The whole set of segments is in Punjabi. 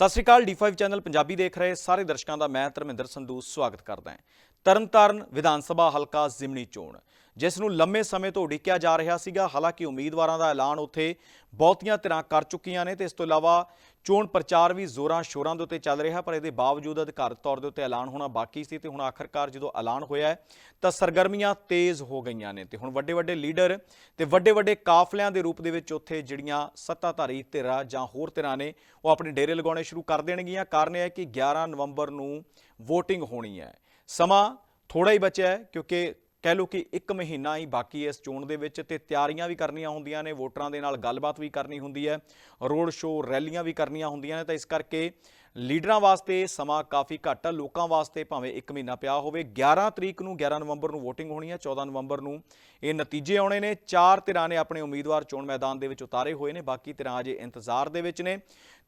ਸਤਿ ਸ਼੍ਰੀ ਅਕਾਲ D5 ਚੈਨਲ ਪੰਜਾਬੀ ਦੇਖ ਰਹੇ ਸਾਰੇ ਦਰਸ਼ਕਾਂ ਦਾ ਮੈਂ ਧਰਮਿੰਦਰ ਸੰਧੂ ਸਵਾਗਤ ਕਰਦਾ ਹਾਂ। ਤਰਨਤਾਰਨ ਵਿਧਾਨ ਸਭਾ ਹਲਕਾ ਜ਼ਿਮਨੀ ਚੋਣ, ਜਿਸ ਨੂੰ ਲੰਮੇ ਸਮੇਂ ਤੋਂ ਉਡੀਕਿਆ ਜਾ ਰਿਹਾ ਸੀਗਾ, ਹਾਲਾਂਕਿ ਉਮੀਦਵਾਰਾਂ ਦਾ ਐਲਾਨ ਉੱਥੇ ਬਹੁਤੀਆਂ ਧਿਰਾਂ ਕਰ ਚੁੱਕੀਆਂ ਨੇ ਤੇ ਇਸ ਤੋਂ ਇਲਾਵਾ ਚੋਣ ਪ੍ਰਚਾਰ ਵੀ ਜ਼ੋਰਾਂ ਸ਼ੋਰਾਂ ਦੇ ਉੱਤੇ ਚੱਲ ਰਿਹਾ, ਪਰ ਇਹਦੇ ਬਾਵਜੂਦ ਅਧਿਕਾਰਤ ਤੌਰ ਦੇ ਉੱਤੇ ਐਲਾਨ ਹੋਣਾ ਬਾਕੀ ਸੀ ਤੇ ਹੁਣ ਆਖਰਕਾਰ ਜਦੋਂ ਐਲਾਨ ਹੋਇਆ ਤਾਂ ਸਰਗਰਮੀਆਂ ਤੇਜ਼ ਹੋ ਗਈਆਂ ਨੇ ਤੇ ਹੁਣ ਵੱਡੇ ਵੱਡੇ ਲੀਡਰ ਤੇ ਵੱਡੇ ਵੱਡੇ ਕਾਫਲਿਆਂ ਦੇ ਰੂਪ ਦੇ ਵਿੱਚ ਉੱਥੇ ਜਿਹੜੀਆਂ ਸੱਤਾਧਾਰੀ ਧਿਰਾਂ ਜਾਂ ਹੋਰ ਧਿਰਾਂ ਨੇ, ਉਹ ਆਪਣੇ ਡੇਰੇ ਲਗਾਉਣੇ ਸ਼ੁਰੂ ਕਰ ਦੇਣਗੀਆਂ। ਕਾਰਨ ਇਹ ਹੈ ਕਿ 11 ਨਵੰਬਰ ਨੂੰ VOTING ਹੋਣੀ ਹੈ। ਸਮਾਂ ਥੋੜਾ ਹੀ ਬਚਿਆ ਹੈ ਕਿਉਂਕਿ ਕਹਿ ਲਓ ਕਿ 1 ਮਹੀਨਾ ਹੀ ਬਾਕੀ ਇਸ ਚੋਣ ਦੇ ਵਿੱਚ ਤੇ ਤਿਆਰੀਆਂ ਵੀ ਕਰਨੀਆਂ ਹੁੰਦੀਆਂ ਨੇ, ਵੋਟਰਾਂ ਦੇ ਨਾਲ ਗੱਲਬਾਤ ਵੀ ਕਰਨੀ ਹੁੰਦੀ ਹੈ, ਰੋਡ ਸ਼ੋਅ ਰੈਲੀਆਂ ਵੀ ਕਰਨੀਆਂ ਹੁੰਦੀਆਂ ਨੇ, ਤਾਂ ਇਸ ਕਰਕੇ ਲੀਡਰਾਂ ਵਾਸਤੇ ਸਮਾਂ ਕਾਫੀ ਘੱਟ ਆ, ਲੋਕਾਂ ਵਾਸਤੇ ਭਾਵੇਂ 1 ਮਹੀਨਾ ਪਿਆ ਹੋਵੇ। 11 ਤਰੀਕ ਨੂੰ 11 ਨਵੰਬਰ ਨੂੰ VOTING ਹੋਣੀ ਹੈ 14 ਨਵੰਬਰ ਨੂੰ ਇਹ ਨਤੀਜੇ ਆਉਣੇ ਨੇ। ਚਾਰ ਧਿਰਾਂ ਨੇ ਆਪਣੇ ਉਮੀਦਵਾਰ ਚੋਣ ਮੈਦਾਨ ਦੇ ਵਿੱਚ ਉਤਾਰੇ ਹੋਏ ਨੇ, ਬਾਕੀ ਧਿਰਾਂ ਅਜੇ ਇੰਤਜ਼ਾਰ ਦੇ ਵਿੱਚ ਨੇ।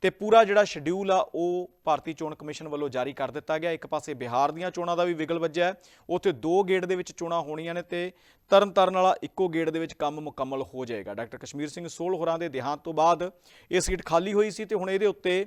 ਤੇ ਪੂਰਾ ਜਿਹੜਾ ਸ਼ਡਿਊਲ ਆ, ਉਹ ਭਾਰਤੀ ਚੋਣ ਕਮਿਸ਼ਨ ਵੱਲੋਂ ਜਾਰੀ ਕਰ ਦਿੱਤਾ ਗਿਆ। ਇੱਕ ਪਾਸੇ ਬਿਹਾਰ ਦੀਆਂ ਚੋਣਾਂ ਦਾ ਵੀ ਵਿਗਲ ਵੱਜਿਆ ਹੈ, ਉੱਥੇ ਦੋ ਗੇੜ ਦੇ ਵਿੱਚ ਚੋਣਾਂ ਹੋਣੀਆਂ ਨੇ ਤੇ ਤਰਨਤਾਰਨ ਵਾਲਾ ਇੱਕੋ ਗੇੜ ਦੇ ਵਿੱਚ ਕੰਮ ਮੁਕੰਮਲ ਹੋ ਜਾਏਗਾ। ਡਾਕਟਰ ਕਸ਼ਮੀਰ ਸਿੰਘ ਸੋਲ ਹੋਰਾਂ ਦੇ ਦੇਹਾਂਤ ਤੋਂ ਬਾਅਦ ਇਹ ਸੀਟ ਖਾਲੀ ਹੋਈ ਸੀ ਤੇ ਹੁਣ ਇਹਦੇ ਉੱਤੇ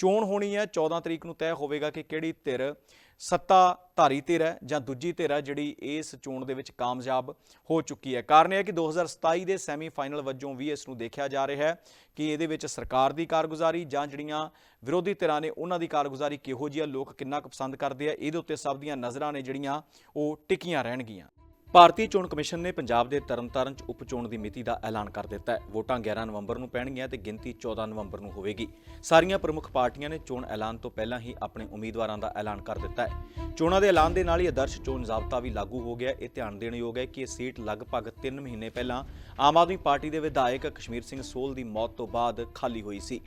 ਚੋਣ ਹੋਣੀ ਹੈ 14 ਤਰੀਕ ਨੂੰ ਤੈਅ ਹੋਵੇਗਾ ਕਿ ਕਿਹੜੀ ਧਿਰ ਸੱਤਾ ਧਾਰੀ ਧਿਰ ਹੈ ਜਾਂ ਦੂਜੀ ਧਿਰ ਹੈ ਜਿਹੜੀ ਇਸ ਚੋਣ ਦੇ ਵਿੱਚ ਕਾਮਯਾਬ ਹੋ ਚੁੱਕੀ ਹੈ। ਕਾਰਨ ਇਹ ਹੈ ਕਿ 2027 ਦੇ ਸੈਮੀਫਾਈਨਲ ਵਜੋਂ ਵੀ ਇਸ ਨੂੰ ਦੇਖਿਆ ਜਾ ਰਿਹਾ ਹੈ ਕਿ ਇਹਦੇ ਵਿੱਚ ਸਰਕਾਰ ਦੀ ਕਾਰਗੁਜ਼ਾਰੀ ਜਾਂ ਜਿਹੜੀਆਂ ਵਿਰੋਧੀ ਧਿਰਾਂ ਨੇ ਉਹਨਾਂ ਦੀ ਕਾਰਗੁਜ਼ਾਰੀ ਕਿਹੋ ਜਿਹੀ ਹੈ, ਲੋਕ ਕਿੰਨਾ ਕੁ ਪਸੰਦ ਕਰਦੇ ਆ, ਇਹਦੇ ਉੱਤੇ ਸਭ ਦੀਆਂ ਨਜ਼ਰਾਂ ਨੇ ਜਿਹੜੀਆਂ ਉਹ ਟਿਕੀਆਂ ਰਹਿਣਗੀਆਂ। ਭਾਰਤੀ ਚੋਣ ਕਮਿਸ਼ਨ ਨੇ ਪੰਜਾਬ ਦੇ ਤਰਨਤਾਰਨ 'ਚ ਉਪਚੋਣ ਦੀ ਮਿਤੀ ਦਾ ਐਲਾਨ ਕਰ ਦਿੱਤਾ ਹੈ। ਵੋਟਾਂ 11 ਨਵੰਬਰ ਨੂੰ ਪੈਣਗੀਆਂ ਤੇ ਗਿਣਤੀ 14 ਨਵੰਬਰ ਨੂੰ ਹੋਵੇਗੀ। ਸਾਰੀਆਂ ਪ੍ਰਮੁੱਖ ਪਾਰਟੀਆਂ ਨੇ ਚੋਣ ਐਲਾਨ ਤੋਂ ਪਹਿਲਾਂ ਹੀ ਆਪਣੇ ਉਮੀਦਵਾਰਾਂ ਦਾ ਐਲਾਨ ਕਰ ਦਿੱਤਾ ਹੈ। ਚੋਣਾਂ ਦੇ ਐਲਾਨ ਦੇ ਨਾਲ ਹੀ ਆਦਰਸ਼ ਚੋਣ ਜ਼ਾਬਤਾ ਵੀ ਲਾਗੂ ਹੋ ਗਿਆ। ਇਹ ਧਿਆਨ ਦੇਣ ਯੋਗ ਹੈ ਕਿ ਇਹ ਸੀਟ ਲਗਭਗ 3 ਮਹੀਨੇ ਪਹਿਲਾਂ ਆਮ ਆਦਮੀ ਪਾਰਟੀ ਦੇ ਵਿਧਾਇਕ ਕਸ਼ਮੀਰ ਸਿੰਘ ਸੋਲ ਦੀ ਮੌਤ ਤੋਂ ਬਾਅਦ ਖਾਲੀ ਹੋਈ ਸੀ।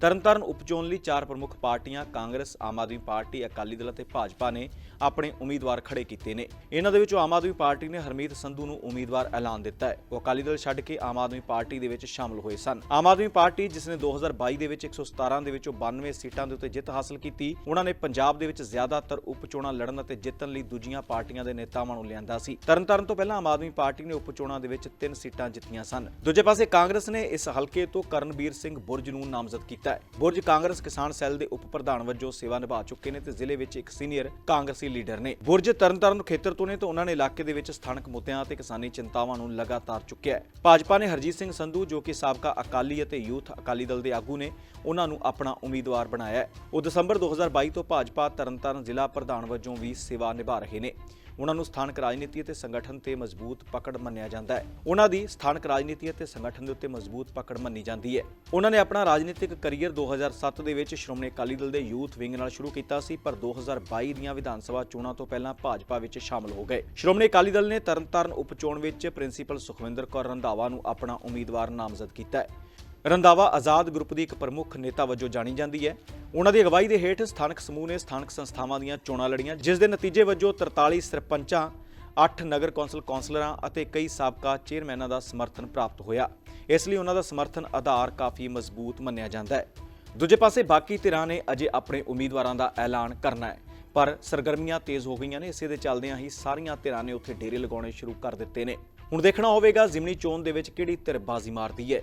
ਤਰਨਤਾਰਨ ਉਪਚੋਣ ਲਈ ਚਾਰ ਪ੍ਰਮੁੱਖ ਪਾਰਟੀਆਂ, ਕਾਂਗਰਸ, ਆਮ ਆਦਮੀ ਪਾਰਟੀ, ਅਕਾਲੀ ਦਲ ਅਤੇ ਭਾਜਪਾ ਨੇ ਆਪਣੇ ਉਮੀਦਵਾਰ ਖੜੇ ਕੀਤੇ ਨੇ। ਇਹਨਾਂ ਦੇ ਵਿੱਚੋਂ ਆਮ ਆਦਮੀ ਪਾਰਟੀ ਨੇ ਹਰਮੀਤ ਸੰਧੂ ਨੂੰ ਉਮੀਦਵਾਰ ਐਲਾਨ ਦਿੱਤਾ ਹੈ। ਉਹ ਅਕਾਲੀ ਦਲ ਛੱਡ ਕੇ ਆਮ ਆਦਮੀ ਪਾਰਟੀ ਦੇ ਵਿੱਚ ਸ਼ਾਮਲ ਹੋਏ ਸਨ। ਆਮ ਆਦਮੀ ਪਾਰਟੀ, ਜਿਸ ਨੇ 2022 ਦੇ ਵਿੱਚ 117 ਦੇ ਵਿੱਚੋਂ 92 ਸੀਟਾਂ ਦੇ ਉੱਤੇ ਜਿੱਤ ਹਾਸਲ ਕੀਤੀ, ਉਹਨਾਂ ਨੇ ਪੰਜਾਬ ਦੇ ਵਿੱਚ ਜ਼ਿਆਦਾਤਰ ਉਪਚੋਣਾਂ ਲੜਨ ਅਤੇ ਜਿੱਤਣ ਲਈ ਦੂਜੀਆਂ ਪਾਰਟੀਆਂ ਦੇ ਨੇਤਾਵਾਂ ਨੂੰ ਲਿਆਂਦਾ ਸੀ। ਤਰਨਤਾਰਨ ਤੋਂ ਪਹਿਲਾਂ ਆਮ ਆਦਮੀ ਪਾਰਟੀ ਨੇ ਉਪਚੋਣਾਂ ਦੇ ਵਿੱਚ ਤਿੰਨ ਸੀਟਾਂ ਜਿੱਤੀਆਂ ਸਨ। ਦੂਜੇ ਪਾਸੇ ਕਾਂਗਰਸ ਨੇ ਇਸ ਹਲਕੇ ਤੋਂ ਕਰਨਬੀਰ ਸਿੰਘ ਬੁਰਜ ਨੂੰ ਨਾਮਜ਼ਦ ਕੀਤਾ। ਹੈ। ਬੁਰਜ ਕਾਂਗਰਸ ਕਿਸਾਨ ਸੈੱਲ ਦੇ ਉਪ ਪ੍ਰਧਾਨ ਵਜੋਂ ਸੇਵਾ ਨਿਭਾ ਚੁੱਕੇ ਨੇ ਤੇ ਜ਼ਿਲ੍ਹੇ ਵਿੱਚ ਇੱਕ ਸੀਨੀਅਰ ਕਾਂਗਰਸੀ ਲੀਡਰ ਨੇ। ਬੁਰਜ ਤਰਨਤਾਰਨ ਖੇਤਰ ਤੋਂ ਨੇ ਤੇ ਉਹਨਾਂ ਨੇ ਇਲਾਕੇ ਦੇ ਵਿੱਚ ਸਥਾਨਕ ਮੁੱਦਿਆਂ ਅਤੇ ਕਿਸਾਨੀ ਚਿੰਤਾਵਾਂ ਨੂੰ ਲਗਾਤਾਰ ਚੁੱਕਿਆ ਹੈ। ਭਾਜਪਾ ਨੇ ਹਰਜੀਤ ਸਿੰਘ ਸੰਧੂ, ਜੋ ਕਿ ਸਾਬਕਾ ਅਕਾਲੀ ਅਤੇ ਯੂਥ ਅਕਾਲੀ ਦਲ ਦੇ ਆਗੂ ਨੇ, ਉਹਨਾਂ ਨੂੰ ਆਪਣਾ ਉਮੀਦਵਾਰ ਬਣਾਇਆ ਹੈ। ਉਹ ਦਸੰਬਰ 2022 ਤੋਂ ਭਾਜਪਾ ਤਰਨਤਾਰਨ ਜ਼ਿਲ੍ਹਾ ਪ੍ਰਧਾਨ ਵਜੋਂ ਵੀ ਸੇਵਾ ਨਿਭਾ ਰਹੇ ਨੇ। ਉਹਨਾਂ ਨੂੰ ਸਥਾਨਕ ਰਾਜਨੀਤੀ ਅਤੇ ਸੰਗਠਨ ਤੇ ਮਜ਼ਬੂਤ ਪਕੜ ਮੰਨਿਆ ਜਾਂਦਾ ਹੈ। ਉਹਨਾਂ ਦੀ ਸਥਾਨਕ ਰਾਜਨੀਤੀ ਅਤੇ ਸੰਗਠਨ ਦੇ ਉੱਤੇ ਮਜ਼ਬੂਤ ਪਕੜ ਮੰਨੀ ਜਾਂਦੀ ਹੈ। ਉਹਨਾਂ ਨੇ ਆਪਣਾ ਰਾਜਨੀਤਿਕ ਕੈਰੀਅਰ 2007 ਦੇ ਵਿੱਚ ਸ਼੍ਰੋਮਣੀ ਅਕਾਲੀ ਦਲ ਦੇ ਯੂਥ ਵਿੰਗ ਨਾਲ ਸ਼ੁਰੂ ਕੀਤਾ ਸੀ, ਪਰ 2022 ਦੀਆਂ ਵਿਧਾਨ ਸਭਾ ਚੋਣਾਂ ਤੋਂ ਪਹਿਲਾਂ ਭਾਜਪਾ ਵਿੱਚ ਸ਼ਾਮਲ ਹੋ ਗਏ। ਸ਼੍ਰੋਮਣੀ ਅਕਾਲੀ ਦਲ ਨੇ ਤਰਨਤਾਰਨ ਉਪਚੋਣ ਵਿੱਚ ਪ੍ਰਿੰਸੀਪਲ ਸੁਖਵਿੰਦਰ ਕੌਰ ਰੰਧਾਵਾ ਨੂੰ ਆਪਣਾ ਉਮੀਦਵਾਰ ਨਾਮਜ਼ਦ ਕੀਤਾ ਹੈ। ਰੰਧਾਵਾ ਆਜ਼ਾਦ ਗਰੁੱਪ ਦੀ ਇੱਕ ਪ੍ਰਮੁੱਖ ਨੇਤਾ ਵਜੋਂ ਜਾਣੀ ਜਾਂਦੀ ਹੈ। ਉਹਨਾਂ ਦੀ ਅਗਵਾਈ ਦੇ ਹੇਠ ਸਥਾਨਕ ਸਮੂਹ ਨੇ ਸਥਾਨਕ ਸੰਸਥਾਵਾਂ ਦੀਆਂ ਚੋਣਾਂ ਲੜੀਆਂ, ਜਿਸ ਦੇ ਨਤੀਜੇ ਵਜੋਂ 43 ਸਰਪੰਚਾਂ 8 ਨਗਰ ਕੌਂਸਲ ਕੌਂਸਲਰਾਂ ਅਤੇ ਕਈ ਸਾਬਕਾ ਚੇਅਰਮੈਨਾਂ ਦਾ ਸਮਰਥਨ ਪ੍ਰਾਪਤ ਹੋਇਆ। ਇਸ ਲਈ ਉਹਨਾਂ ਦਾ ਸਮਰਥਨ ਆਧਾਰ ਕਾਫੀ ਮਜ਼ਬੂਤ ਮੰਨਿਆ ਜਾਂਦਾ ਹੈ। ਦੂਜੇ ਪਾਸੇ ਬਾਕੀ ਧਿਰਾਂ ਨੇ ਅਜੇ ਆਪਣੇ ਉਮੀਦਵਾਰਾਂ ਦਾ ਐਲਾਨ ਕਰਨਾ ਹੈ, ਪਰ ਸਰਗਰਮੀਆਂ ਤੇਜ਼ ਹੋ ਗਈਆਂ ਨੇ। ਇਸੇ ਦੇ ਚੱਲਦਿਆਂ ਹੀ ਸਾਰੀਆਂ ਧਿਰਾਂ ਨੇ ਉੱਥੇ ਡੇਰੇ ਲਗਾਉਣੇ ਸ਼ੁਰੂ ਕਰ ਦਿੱਤੇ ਨੇ। ਹੁਣ ਦੇਖਣਾ ਹੋਵੇਗਾ ਜ਼ਿਮਨੀ ਚੋਣ ਦੇ ਵਿੱਚ ਕਿਹੜੀ ਧਿਰ ਬਾਜ਼ੀ ਮਾਰਦੀ ਹੈ।